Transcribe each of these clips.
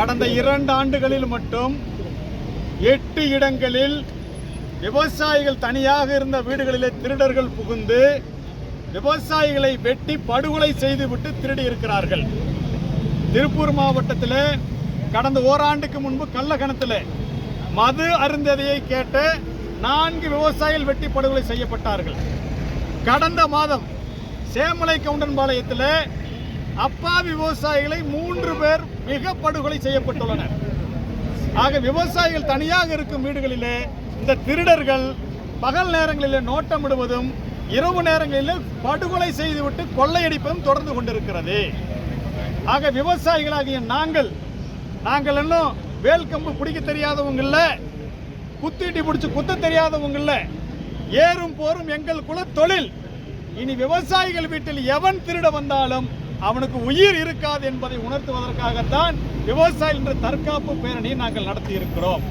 கடந்த இரண்டு ஆண்டுகளில் மட்டும் எட்டு இடங்களில் விவசாயிகள் தனியாக இருந்த வீடுகளிலே திருடர்கள் புகுந்து விவசாயிகளை வெட்டி படுகொலை செய்துவிட்டு திருடி இருக்கிறார்கள். திருப்பூர் மாவட்டத்தில் கடந்த ஓராண்டுக்கு முன்பு கள்ளக்கணத்தில் மது அருந்ததையை கேட்டு நான்கு விவசாயிகள் வெட்டி படுகொலை செய்யப்பட்டார்கள். கடந்த மாதம் சேமலை கவுண்டன்பாளையத்தில் அப்பாவி விவசாயிகளை மூன்று பேர் மிக படுகொலை செய்யப்பட்டுள்ளனர் ஆக விவசாயிகள் தனியாக இருக்கும் வீடுகளிலே இந்த திருடர்கள் பகல் நேரங்களிலே நோட்டமிடுவதும் இரவு நேரங்களில் படுகொலை செய்துவிட்டு கொள்ளையடிப்பதும் தொடர்ந்து கொண்டிருக்கிறது. ஆக விவசாயிகளாகிய நாங்கள் நாங்கள் இன்னும் வேல் கம்பு பிடிக்க தெரியாதவங்க இல்லை குத்திட்டு பிடிச்சி குத்த தெரியாதவங்க இல்லை. ஏறும் போரும் எங்கள் குல தொழில் இனி விவசாயிகள் வீட்டில் எவன் திருட வந்தாலும் அவனுக்கு உயிர் இருக்காது என்பதை உணர்த்துவதற்காகத்தான் விவசாயி என்ற தற்காப்பு பேரணியை நாங்கள் நடத்தி இருக்கிறோம்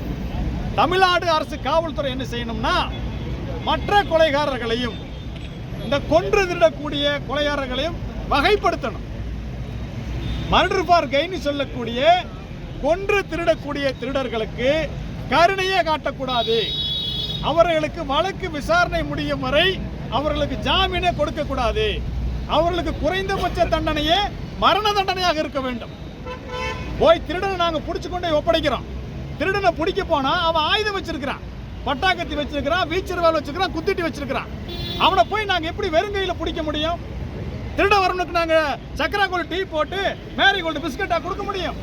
தமிழ்நாடு அரசு காவல்துறை என்ன செய்யணும்னா மற்ற கொலைகாரர்களையும் இந்த கொன்று திருடக்கூடிய கொலைகாரர்களையும் வகைப்படுத்தணும். மர்டர் ஃபார் கெயின் சொல்லக்கூடிய கொன்று திருடக்கூடிய திருடர்களுக்கு கருணையே காட்டக்கூடாது. அவர்களுக்கு வழக்கு விசாரணை முடியும் வரை அவர்களுக்கு ஜாமீனே கொடுக்கக்கூடாது. அவர்களுக்கு குறைந்தபட்ச தண்டனையே மரண தண்டனையாக இருக்க வேண்டும். போய் திருடனை நாங்கள் பிடிச்சி கொண்டு போய் ஒப்படைக்கிறோம். திருடனை பிடிக்க போனா அவன் ஆயுதம் வச்சிருக்கிறான். பட்டாக்கத்தி வச்சிருக்கிறான் வீச்சர்வால் வச்சிருக்கிறான் குத்திட்டு வச்சிருக்கிறான். அவனை போய் நாங்கள் எப்படி வெறுங்கையில் பிடிக்க முடியும்? திருட வரவனுக்கு நாங்கள் சக்கரா கோல்டு டீ போட்டு மேரி கோல்டு பிஸ்கட்டாக கொடுக்க முடியும்?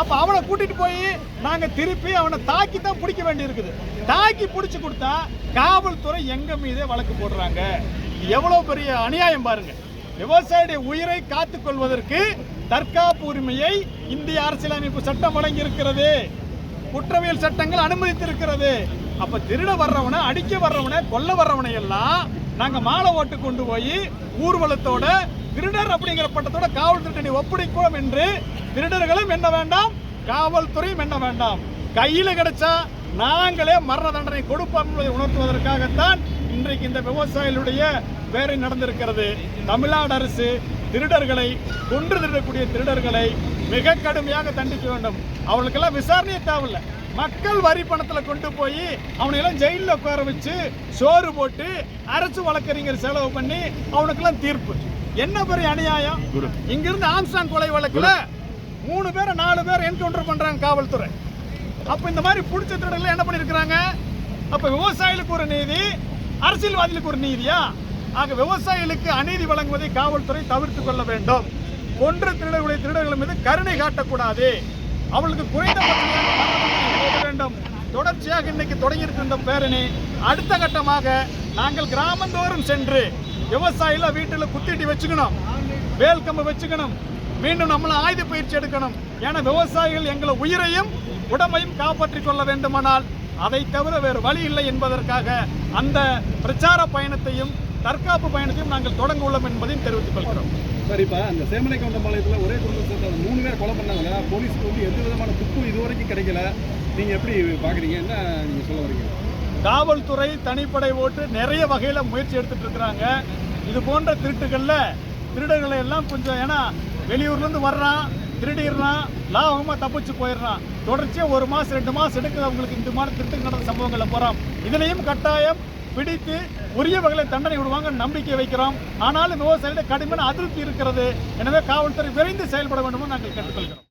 அப்போ அவனை கூட்டிட்டு போய் நாங்கள் திருப்பி அவனை தாக்கி தான் பிடிக்க வேண்டி இருக்குது தாக்கி பிடிச்சி கொடுத்தா காவல்துறை எங்கள் மீதே வழக்கு போடுறாங்க. எவ்வளோ பெரிய அநியாயம் பாருங்கள் விவசாயிய உயிரை காத்துக் கொள்வதற்கு தற்காப்பு உரிமையை இந்திய அரசியலமைப்பு சட்டம் வழங்கி இருக்கிறது குற்றவியல் சட்டங்கள் அனுமதித்திருக்கிறது. அப்ப திருட வர்றவனை அடிக்க வர்றவனை கொல்ல வர்றவனை எல்லாம் நாங்க மாலை ஓட்டு கொண்டு போய் ஊர்வலத்தோட திருடர் அப்படிங்கிற பட்டத்தோட காவல்துறை ஒப்படைக்கிறோம் என்று திருடர்களும் என்ன வேண்டாம் காவல்துறையும் என்ன வேண்டாம். கையில கிடைச்சா நாங்களே மரண தண்டனை கொடுப்போம் என்பதை உணர்த்துவதற்காகத்தான் இன்றைக்கு இந்த விவசாயிகளுடைய வேலை நடந்திருக்கிறது. தமிழ்நாடு அரசு திருடர்களை கொன்று திருடக்கூடிய திருடர்களை மிக கடுமையாக தண்டிக்க வேண்டும். அவங்களுக்கெல்லாம் விசாரணையே தேவையில்லை. மக்கள் வரி பணத்துல கொண்டு போய் அவனையெல்லாம் ஜெயிலில் உட்கார வச்சு சோறு போட்டு அரசு வழக்கறிஞர் செலவு பண்ணி அவனுக்கெல்லாம் தீர்ப்பு. என்ன பெரிய அநியாயம்? இங்கிருந்து ஆம்சாங் கொலை வழக்குல மூணு பேரை நாலு பேர் என்கவுண்டர் பண்றாங்க காவல்துறை. அப்போ இந்த மாதிரி பிடிச்ச திருடர்கள் என்ன பண்ணியிருக்கிறாங்க அப்போ விவசாயிகளுக்கு ஒரு நீதி அரசியல்வாதிகளுக்கு ஒரு நீதியா? ஆக விவசாயிகளுக்கு அநீதி வழங்குவதை காவல்துறை தவிர்த்து கொள்ள வேண்டும். ஒன்று திருடர்களுடைய திருடர்கள் மீது கருணை காட்டக்கூடாது. அவளுக்கு குறைந்த வேண்டும். தொடர்ச்சியாக இன்னைக்கு தொடங்கியிருக்கின்ற இந்த பேரணி அடுத்த கட்டமாக நாங்கள் கிராமந்தோறும் சென்று விவசாயில வீட்டில் குத்திட்டு வச்சுக்கணும். வேல் கம்பு வச்சுக்கணும். மீண்டும் நம்மள ஆயுத பயிற்சி எடுக்கணும். ஏன்னா விவசாயிகள் எங்களை உயிரையும் உடமையும் காப்பாற்றிக் கொள்ள வேண்டுமானால் அதை தவிர வேறு வழி இல்லை என்பதற்காக அந்த பிரச்சார பயணத்தையும் தற்காப்பு பயணத்தையும் நாங்கள் தொடங்க உள்ளோம் என்பதையும் தெரிவித்துக் கொள்கிறோம். சார் இப்போ அந்த சேமலை கவுண்டம்பாளையத்தில் ஒரே குடும்பத்தை மூணு பேர் கொலை பண்ணாங்களா? போலீஸ்க்கு வந்து எந்த விதமான துப்பு இதுவரைக்கும் கிடைக்கல. நீங்கள் எப்படி பார்க்குறீங்க என்ன நீங்கள் சொல்ல வரீங்க? காவல்துறை தனிப்படை ஓட்டு நிறைய வகையில முயற்சி எடுத்துட்டு இருக்கிறாங்க. இது போன்ற திருட்டுகள்ல திருடர்களை எல்லாம் கொஞ்சம் ஏன்னா வெளியூர்லேருந்து வர்றான் திருடிடுறான் லாபமாக தப்பிச்சு போயிடுறான். தொடர்ச்சியாக ஒரு மாதம் ரெண்டு மாதம் எடுக்குது அவங்களுக்கு இந்த மாதிரி திருட்டு நடந்த சம்பவங்களை போகிறான் இதுலேயும் கட்டாயம் பிடித்து உரிய வகையில் தண்டனை விடுவாங்க நம்பிக்கை வைக்கிறோம். ஆனாலும் விவசாயிகளுடைய கடுமையான அதிருப்தி இருக்கிறது. எனவே காவல்துறை விரைந்து செயல்பட வேண்டும் நாங்கள் கேட்டுக்கொள்கிறோம்.